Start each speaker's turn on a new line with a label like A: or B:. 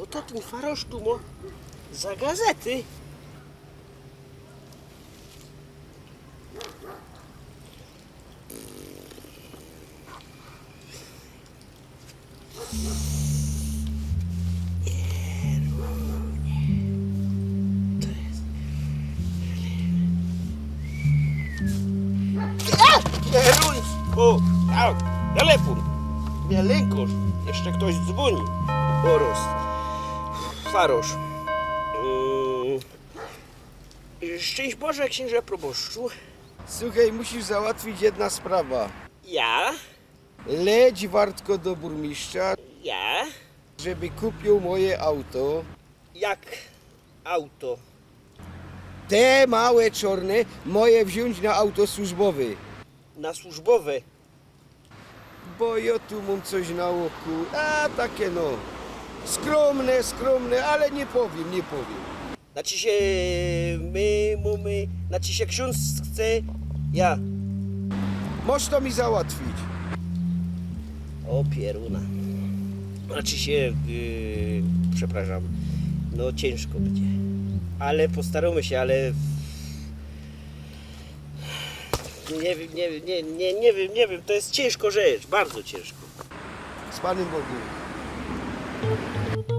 A: Co to ten farosz tu ma za gazety? Kieruj! O, a, telefon! Nie lękosz, jeszcze ktoś dzwoni. Boros. Farosz. Yy, szczęść Boże, księże proboszczu.
B: Słuchaj, musisz załatwić jedna sprawa.
A: Ja?
B: Leć Wartko do burmistrza,
A: Ja?
B: żeby kupił moje auto.
A: Jak auto?
B: Te małe czarne moje wziąć na auto służbowe.
A: Na służbowe.
B: Bo ja tu mam coś na oku. A takie no. Skromne, skromne, ale nie powiem, nie powiem.
A: Znaczy się my, mamy, znaczy się ksiądz chce, ja.
B: Możesz to mi załatwić.
A: O pieruna. Znaczy się, yy, przepraszam, no ciężko będzie. Ale postaramy się, ale... Nie wiem, nie wiem, nie, nie, nie wiem, nie wiem, to jest ciężko rzecz, bardzo ciężko.
B: Z Panem Bogiem. Thank you.